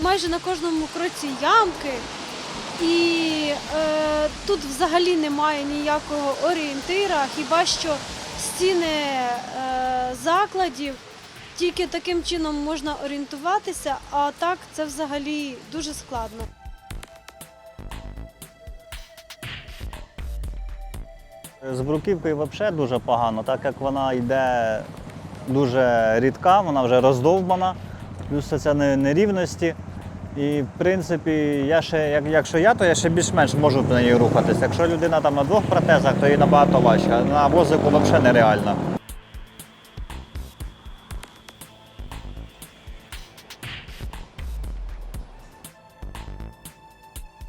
Майже на кожному кроці ямки, і е, тут взагалі немає ніякого орієнтира, хіба що стіни е, закладів. Тільки таким чином можна орієнтуватися, а так це взагалі дуже складно. З бруківкою взагалі дуже погано, так як вона йде дуже рідка, вона вже роздовбана, плюс не- нерівності. І в принципі, я ще, як, якщо я, то я ще більш-менш можу по неї рухатися. Якщо людина там на двох протезах, то їй набагато важче. На возику взагалі нереально.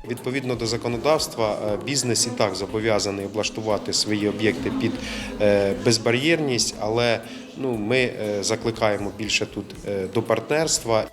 Відповідно до законодавства, е, бізнес і так зобов'язаний облаштувати свої об'єкти під е, безбар'єрність, але ну, ми е, закликаємо більше тут е, до партнерства.